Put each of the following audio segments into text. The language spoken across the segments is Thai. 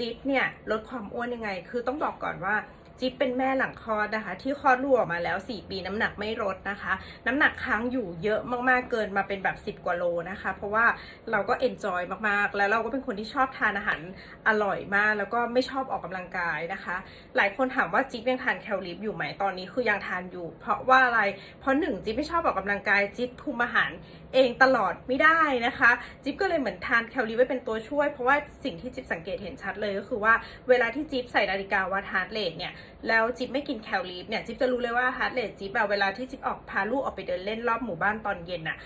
จิ๊บเนี่ยลดความอ้วนยังไง คือต้องบอกก่อนว่า จิ๊บเป็นแม่หลังคลอดนะคะ ที่คลอดลูกออกมาแล้ว 4 ปีน้ำหนักไม่ลดนะคะ น้ำหนักค้างอยู่เยอะมากๆเกินมาเป็นแบบ 10 กว่าโลนะคะ เพราะว่าเราก็เอนจอยมากๆ แล้วเราก็เป็นคนที่ชอบทานอาหารอร่อยมาก แล้วก็ไม่ชอบออกกำลังกายนะคะ หลายคนถามว่าจิ๊บยังทานแคลริฟอยู่ไหมตอนนี้คือยังทานอยู่ เพราะว่าอะไรเพราะหนึ่งจิ๊บไม่ชอบออกกำลังกายจิ๊บคุมอาหารเองตลอดไม่ได้นะคะ จิ๊บก็เลยเหมือนทานแคลริฟไว้เป็นตัวช่วย เพราะว่าสิ่งที่จิ๊บสังเกตเห็นชัดเลยก็คือว่าเวลาที่จิ๊บใส่นาฬิกาวัดฮาร์ดเรทเนี่ยแล้วจิ๊บไม่กินแคลรีฟเนี่ยจิ๊บจะรู้เลยว่าฮาร์ดเรทจิ๊บแบบเวลาที่จิ๊บออกพาลูกออกไปเดินเล่นรอบหมู่บ้านตอนเย็นอะ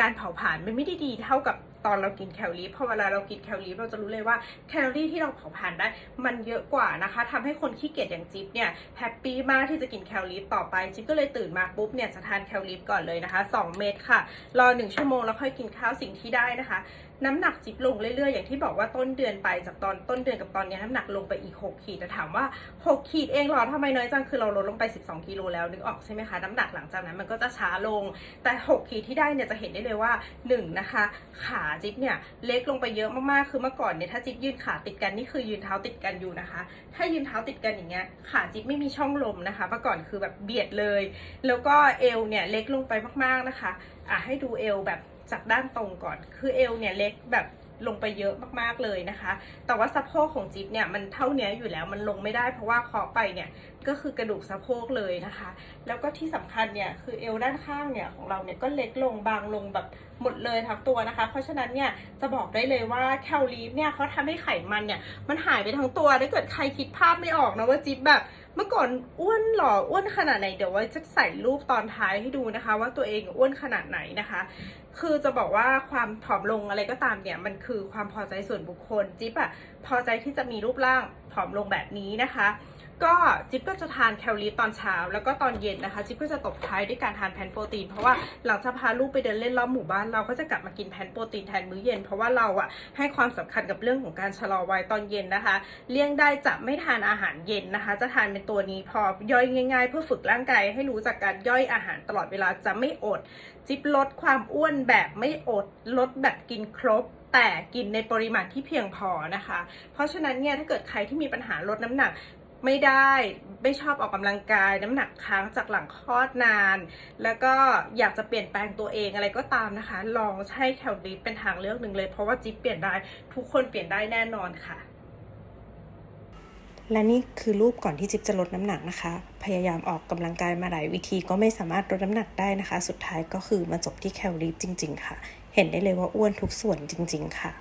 การเผาผลาญมันไม่ได้ดีเท่ากับ ตอนเรากินแคลอริฟพอเวลาเรากินแคลอริฟเราจะรู้เลยว่าแคลอรี่ที่เราเผาผลาญได้มันเยอะกว่านะคะทำให้คนขี้เกียจอย่างจิ๊บเนี่ยแฮปปี้มากที่จะกินแคลอริฟต่อไปจิ๊บก็เลยตื่นมาปุ๊บเนี่ยจะทานแคลอริฟก่อนเลยนะคะ 2 เม็ดค่ะ รอ 1 ชั่วโมงแล้วค่อยกินข้าวสิ่งที่ได้นะคะ น้ำหนักจิ๊บลงเรื่อยๆ อย่างที่บอกว่าต้นเดือนไปจากตอนต้นเดือนกับตอนนี้น้ำหนักลงไปอีก 6 ขีดแต่ถามว่า 6 ขีดเองหรอทำไมน้อยจังคือเราลดลงไป 12 กิโลแล้วนึกออกใช่ไหมคะน้ำหนักหลังจากนั้นมันก็จะช้าลงแต่ 6 ขีดที่ได้เนี่ยจะเห็นได้เลยว่า 1 นะคะ ขาจิ๊บเนี่ยเล็กลงไปเยอะมากๆ คือเมื่อก่อนเนี่ยถ้าจิ๊บยืนขาติดกันนี่คือยืนเท้าติดกันอยู่นะคะ ถ้ายืนเท้าติดกันอย่างเงี้ยขาจิ๊บไม่มีช่องลมนะคะ เมื่อก่อนคือแบบเบียดเลย แล้วก็เอวเนี่ยเล็กลงไปมากๆนะคะอะให้ดูเอวแบบจากด้านตรงก่อน คือเอวเนี่ยเล็กแบบ ลงไปเยอะมากๆเลยนะคะ แต่ว่าสะโพกของจิ๊บเนี่ยมันเท่าเนี้ยอยู่แล้วมันลงไม่ได้เพราะว่าเคาะไปเนี่ยก็คือกระดูกสะโพกเลยนะคะ แล้วก็ที่สำคัญเนี่ยคือเอวด้านข้างเนี่ยของเราเนี่ยก็เล็กลงบางลงแบบหมดเลยทั้งตัวนะคะ เพราะฉะนั้นเนี่ยจะบอกได้เลยว่าแคลรีฟเนี่ยเขาทำให้ไขมันเนี่ยมันหายไปทั้งตัวถ้าเกิดใครคิดภาพไม่ออกนะว่าจิ๊บแบบ เมื่อก่อนอ้วนหล่ออ้วนขนาดไหนเดี๋ยวไว้จะใส่รูปตอนท้ายให้ดูนะคะ ว่าตัวเองอ้วนขนาดไหนนะคะ คือจะบอกว่าความผอมลงอะไรก็ตามเนี่ยมันคือความพอใจส่วนบุคคลจิ๊บอะพอใจที่จะมีรูปร่างผอมลงแบบนี้นะคะ ก็จิ๊บก็จะทานแคลอรี่ตอนเช้า แล้วก็ตอนเย็นนะคะ จิ๊บก็จะตบท้ายด้วยการทานแพนโปรตีน เพราะว่าหลังจากพาลูกไปเดินเล่นรอบหมู่บ้านเราก็จะกลับมากินแพนโปรตีนแทนมื้อเย็น เพราะว่าเราอะให้ความสำคัญกับเรื่องของการชะลอวัยตอนเย็นนะคะ เลี่ยงได้จะไม่ทานอาหารเย็นนะคะ จะทานเป็นตัวนี้พอย่อยง่ายๆ เพื่อฝึกร่างกายให้รู้จักการย่อยอาหารตลอดเวลาจะไม่อด จิ๊บลดความอ้วนแบบไม่อดลดแบบกินครบแต่กินในปริมาณที่เพียงพอนะคะ เพราะฉะนั้นเนี่ยถ้าเกิดใครที่มีปัญหาลดน้ำหนัก ไม่ได้ไม่ชอบออกกำลังกาย น้ำหนักค้างจากหลังคลอดนาน แล้วก็อยากจะเปลี่ยนแปลงตัวเองอะไรก็ตามนะคะ ลองใช้แคลอรี่เป็นทางเลือกหนึ่งเลย เพราะว่าจิ๊บเปลี่ยนได้ทุกคนเปลี่ยนได้แน่นอนค่ะและนี่คือรูปก่อนที่จิ๊บจะลดน้ำหนักนะคะ พยายามออกกำลังกายมาหลายวิธีก็ไม่สามารถลดน้ำหนักได้นะคะ สุดท้ายก็คือมาจบที่แคลอรี่จริง ๆ ค่ะ เห็นได้เลยว่าอ้วนทุกส่วนจริง ๆ ค่ะ